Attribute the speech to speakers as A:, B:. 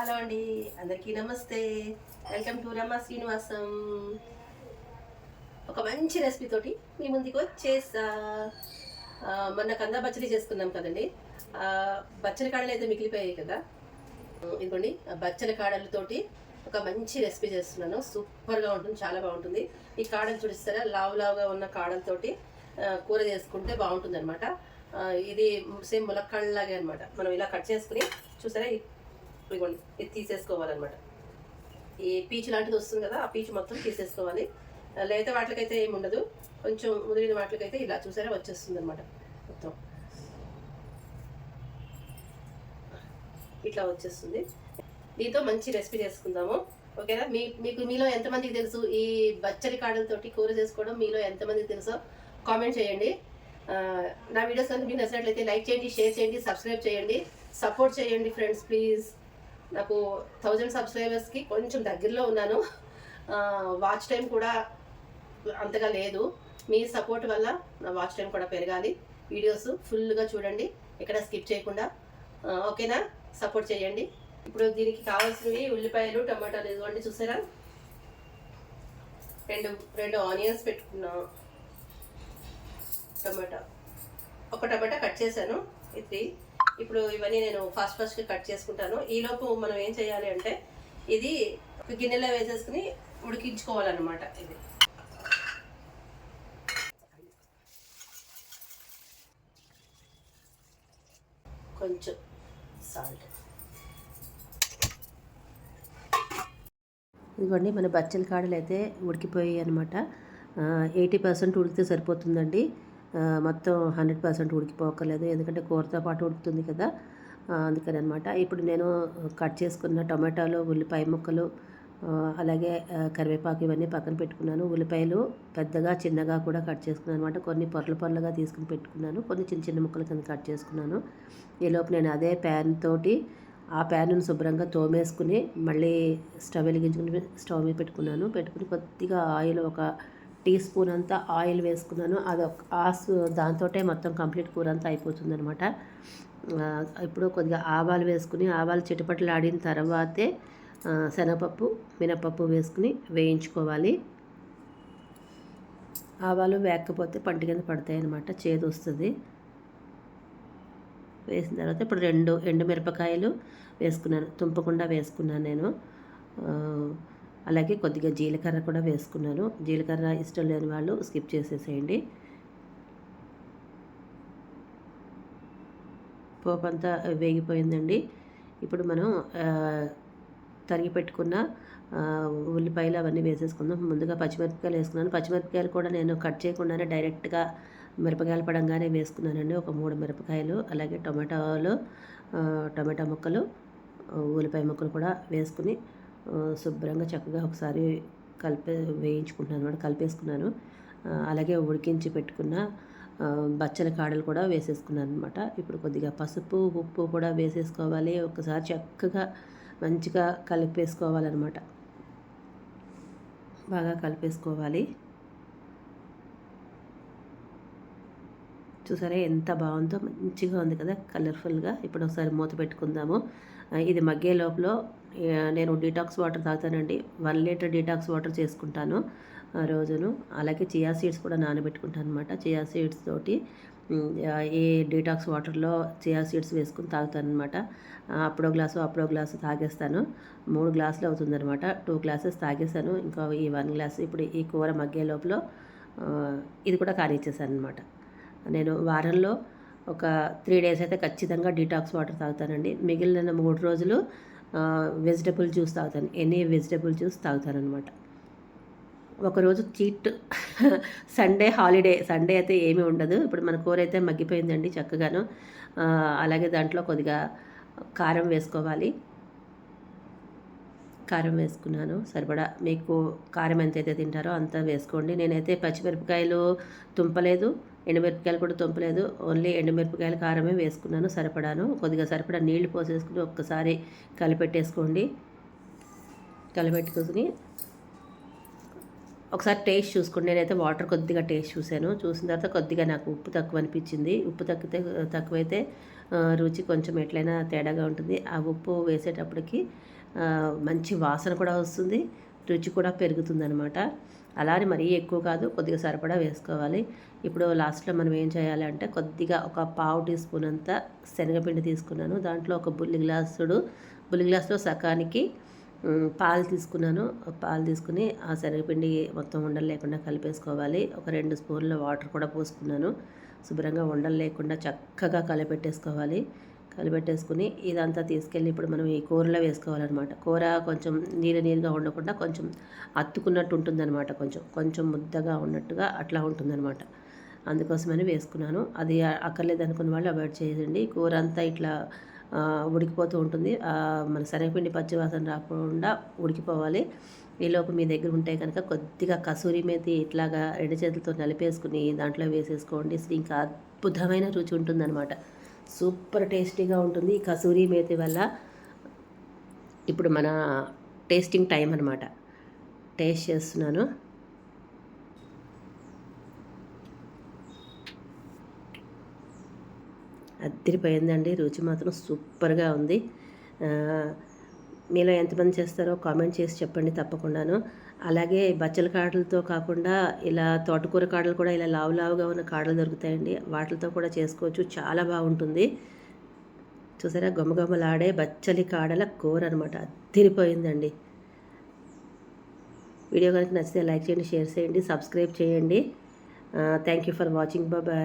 A: Hello అండి అందరికీ నమస్తే. Welcome to Rama Srinivasam. ఒక మంచి రెసిపీ తోటి మీ ముందుకు వచ్చేసా. మొన్న కంద బచ్చలి చేసుకున్నాం కదండి. ఆ, కాడలు అయితే మిగిలిపోయాయి కదా. ఇదిగోండి ఆ కాడలతోటి ఒక మంచి రెసిపీ చేస్తున్నాను. సూపర్గా ఉంటుంది చాలా బాగుంటుంది. ఈ కాడలు చూపిస్తారా లావు లావుగా ఉన్న కాడలతోటి కూర చేసుకుంటే బాగుంటుంది అనమాట ఇది సేమ్ ములక్కాళ్ళలాగే అనమాట మనం ఇలా కట్ చేసుకుని చూసారా? ఇదిగోండి ఇది తీసేసుకోవాలన్నమాట. ఈ పీచు లాంటిది వస్తుంది కదా ఆ పీచు మొత్తం తీసేసుకోవాలి. ఆ, లేత వాటికైతే ఏమి ఉండదు. కొంచెం ముదిరిన వాటికైతే ఇలా చూసారా వచ్చేస్తుంది అనమాట మొత్తం. ఇట్లా వచ్చేస్తుంది. దీంతో మంచి రెసిపీ చేసుకుందాము. ఓకేనా? మీ మీకు మీలో ఎంతమందికి తెలుసు? ఈ బచ్చలి కాడలతోటి కూర చేసుకోవడం మీలో ఎంతమందికి తెలుసో కామెంట్ చేయండి. నా వీడియోస్ కనుక మీకు నచ్చినట్లయితే లైక్ చేయండి షేర్ చేయండి సబ్స్క్రైబ్ చేయండి సపోర్ట్ చేయండి ఫ్రెండ్స్ ప్లీజ్. నాకు థౌజండ్ సబ్స్క్రైబర్స్కి కొంచెం దగ్గరలో ఉన్నాను. వాచ్ టైం కూడా అంతగా లేదు. మీ సపోర్ట్ వల్ల నా వాచ్ టైం కూడా పెరగాలి. వీడియోస్ ఫుల్గా చూడండి ఎక్కడ స్కిప్ చేయకుండా. ఓకేనా? సపోర్ట్ చేయండి. ఇప్పుడు దీనికి కావాల్సినవి ఉల్లిపాయలు టమాటాలు ఇదిగోండి చూసారా? రెండు రెండు ఆనియన్స్ పెట్టుకున్నా. టమాటా. ఒక టమాటా కట్ చేశాను. ఇది ఇప్పుడు ఇవన్నీ నేను ఫాస్ట్ ఫాస్ట్గా కట్ చేసుకుంటాను. ఈలోపు మనం ఏం చేయాలి అంటే ఇది గిన్నెలో వేసేసుకుని ఉడికించుకోవాలన్నమాట ఇది. కొంచెం సాల్ట్ ఇదిగోండి మన బచ్చల కాడలు అయితే ఉడికిపోయాయి అనమాట ఎయిటీ పర్సెంట్ ఉడికితే సరిపోతుందండి. మొత్తం హండ్రెడ్ పర్సెంట్ ఉడికిపోకలేదు ఎందుకంటే కూరతో పాటు ఉడుకుతుంది కదా అందుకని అనమాట ఇప్పుడు నేను కట్ చేసుకున్న టమాటాలు ఉల్లిపాయ ముక్కలు అలాగే కరివేపాకు ఇవన్నీ పక్కన పెట్టుకున్నాను. ఉల్లిపాయలు పెద్దగా చిన్నగా కూడా కట్ చేసుకున్నాను అనమాట కొన్ని పొరలు పొరలుగా తీసుకుని పెట్టుకున్నాను. కొన్ని చిన్న చిన్న ముక్కలు కింద కట్ చేసుకున్నాను. ఈలోపు నేను అదే ప్యాన్ తోటి ఆ ప్యాన్ను శుభ్రంగా తోమేసుకుని మళ్ళీ స్టవ్ వెలిగించుకుని స్టవ్ మీద పెట్టుకున్నాను. పెట్టుకుని కొద్దిగా ఆయిల్ ఒక టీ స్పూన్ అంతా ఆయిల్ వేసుకున్నాను. అది ఒక ఆ దాంతో మొత్తం కంప్లీట్ కూర అంతా అయిపోతుంది అనమాట ఇప్పుడు కొద్దిగా ఆవాలు వేసుకుని ఆవాలు చిటపట్లు ఆడిన తర్వాతే శనగపప్పు మినపప్పు వేసుకుని వేయించుకోవాలి. ఆవాలు వేయకపోతే పంట కింద పడతాయి అనమాట చేదు వస్తుంది. వేసిన తర్వాత ఇప్పుడు రెండు ఎండు మిరపకాయలు వేసుకున్నాను తుంపకుండా వేసుకున్నాను నేను. అలాగే కొద్దిగా జీలకర్ర కూడా వేసుకున్నాను. జీలకర్ర ఇష్టం లేని వాళ్ళు స్కిప్ చేసేసేయండి. పోపు అంతా వేగిపోయిందండి. ఇప్పుడు మనం తరిగి పెట్టుకున్న ఉల్లిపాయలు అవన్నీ వేసేసుకుందాం. ముందుగా పచ్చిమిరపకాయలు వేసుకున్నాను. పచ్చిమిరపకాయలు కూడా నేను కట్ చేయకుండానే డైరెక్ట్గా మిరపకాయలు పడంగానే వేసుకున్నానండి. ఒక మూడు మిరపకాయలు అలాగే టొమాటోలు టొమాటో టమాటా ముక్కలు ఉల్లిపాయ ముక్కలు కూడా వేసుకుని శుభ్రంగా చక్కగా ఒకసారి కలిపే వేయించుకుంటున్నాను అనమాట కలిపేసుకున్నాను. అలాగే ఉడికించి పెట్టుకున్న బచ్చలి బచ్చల కాడలు కూడా వేసేసుకున్నాను అనమాట. ఇప్పుడు కొద్దిగా పసుపు ఉప్పు కూడా వేసేసుకోవాలి. ఒకసారి చక్కగా మంచిగా కలిపేసుకోవాలన్నమాట. బాగా కలిపేసుకోవాలి. చూసారా? ఎంత బాగుందో మంచిగా ఉంది కదా కలర్ఫుల్గా. ఇప్పుడు ఒకసారి మూత పెట్టుకుందాము. ఇది మగ్గే లోపల నేను డీటాక్స్ వాటర్ తాగుతానండి. వన్ లీటర్ డీటాక్స్ వాటర్ చేసుకుంటాను ఆ రోజును. అలాగే చియా సీడ్స్ కూడా నానబెట్టుకుంటాను అనమాట చియా సీడ్స్ తోటి ఈ డీటాక్స్ వాటర్లో చియా సీడ్స్ వేసుకుని తాగుతాను అనమాట అప్పుడో గ్లాసు అప్పుడో గ్లాసు తాగేస్తాను. మూడు గ్లాసులు అవుతుందనమాట టూ గ్లాసెస్ తాగేస్తాను ఇంకా ఈ వన్ గ్లాస్ ఇప్పుడు ఈ కూర మగ్గే లోపల ఇది కూడా కానిచ్చేసాను అనమాట నేను వారంలో ఒక త్రీ డేస్ అయితే ఖచ్చితంగా డీటాక్స్ వాటర్ తాగుతానండి. మిగిలిన మూడు రోజులు వెజిటబుల్ జ్యూస్ తాగుతాను. ఎనీ వెజిటబుల్ జ్యూస్ తాగుతానమాట ఒకరోజు చీట్ సండే హాలిడే సండే అయితే ఏమీ ఉండదు. ఇప్పుడు మన కూర అయితే మగ్గిపోయిందండి చక్కగాను. అలాగే దాంట్లో కొద్దిగా కారం వేసుకోవాలి. కారం వేసుకున్నాను సరిపడా. మీకు కారం ఎంతైతే తింటారో అంత వేసుకోండి. నేనైతే పచ్చిమిరపకాయలు తుంపలేదు. ఎండుమిరపకాయలు కూడా తుంపలేదు. ఓన్లీ ఎండుమిరపకాయలు కారమే వేసుకున్నాను సరిపడాను. కొద్దిగా సరిపడా నీళ్ళు పోసేసుకుని ఒక్కసారి కలిపెట్టేసుకోండి. కలిపెట్టుకుని ఒకసారి టేస్ట్ చూసుకోండి. నేనైతే వాటర్ కొద్దిగా టేస్ట్ చూశాను. చూసిన తర్వాత కొద్దిగా నాకు ఉప్పు తక్కువ అనిపించింది ఉప్పు తగ్గితే తక్కువైతే రుచి కొంచెం ఎట్లయినా తేడాగా ఉంటుంది. ఆ ఉప్పు వేసేటప్పటికి మంచి వాసన కూడా వస్తుంది. రుచి కూడా పెరుగుతుంది అనమాట అలానే మరీ ఎక్కువ కాదు కొద్దిగా సరిపడా వేసుకోవాలి. ఇప్పుడు లాస్ట్లో మనం ఏం చేయాలి అంటే కొద్దిగా ఒక పావు టీ స్పూన్ అంతా శనగపిండి తీసుకున్నాను. దాంట్లో ఒక బుల్లి గ్లాసుడు బుల్లి గ్లాసులో సకానికి పాలు తీసుకున్నాను. పాలు తీసుకుని ఆ శనగపిండి మొత్తం ఉండలు లేకుండా కలిపేసుకోవాలి. ఒక రెండు స్పూన్ల వాటర్ కూడా పోసుకున్నాను. శుభ్రంగా ఉండలు లేకుండా చక్కగా కలిపెట్టేసుకోవాలి. కలిపెట్టేసుకుని ఇదంతా తీసుకెళ్ళి ఇప్పుడు మనం ఈ కూరలో వేసుకోవాలన్నమాట. కూర కొంచెం నీరు నీరుగా ఉండకుండా కొంచెం అత్తుకున్నట్టు ఉంటుందన్నమాట కొంచెం. కొంచెం ముద్దగా ఉన్నట్టుగా అట్లా ఉంటుందన్నమాట. అందుకోసమని వేసుకున్నాను. అది అక్కర్లేదు అనుకున్న వాళ్ళు అవాయిడ్ చేయండి. కూర అంతా ఇట్లా ఉడికిపోతూ ఉంటుంది. మన శనగపిండి పచ్చివాసన రాకుండా ఉడికిపోవాలి. ఈలోపు మీ దగ్గర ఉంటే కనుక కొద్దిగా కసూరి మేతి ఇట్లాగా రెండు చేతులతో నలిపేసుకుని దాంట్లో వేసేసుకోండి. ఇంకా అద్భుతమైన రుచి ఉంటుందన్నమాట. సూపర్ టేస్టీగా ఉంటుంది ఈ కసూరి మేతి వల్ల. ఇప్పుడు మన టేస్టింగ్ టైం అనమాట టేస్ట్ చేస్తున్నాను. అద్దరిపోయిందండి రుచి మాత్రం సూపర్గా ఉంది. మీలో ఎంతమంది చేస్తారో కామెంట్ చేసి చెప్పండి తప్పకుండాను. అలాగే బచ్చల కాడలతో కాకుండా ఇలా తోటకూర కాడలు కూడా ఇలా లావు లావుగా ఉన్న కాడలు దొరుకుతాయండి. వాటితో కూడా చేసుకోవచ్చు. చాలా బాగుంటుంది. చూసారా? గొమ్మగొమ్మలాడే బచ్చలి కాడల కూర అనమాట అద్దరిపోయిందండి. వీడియో కనుక నచ్చితే లైక్ చేయండి షేర్ చేయండి సబ్స్క్రైబ్ చేయండి. Thank you for watching. బాబాయ్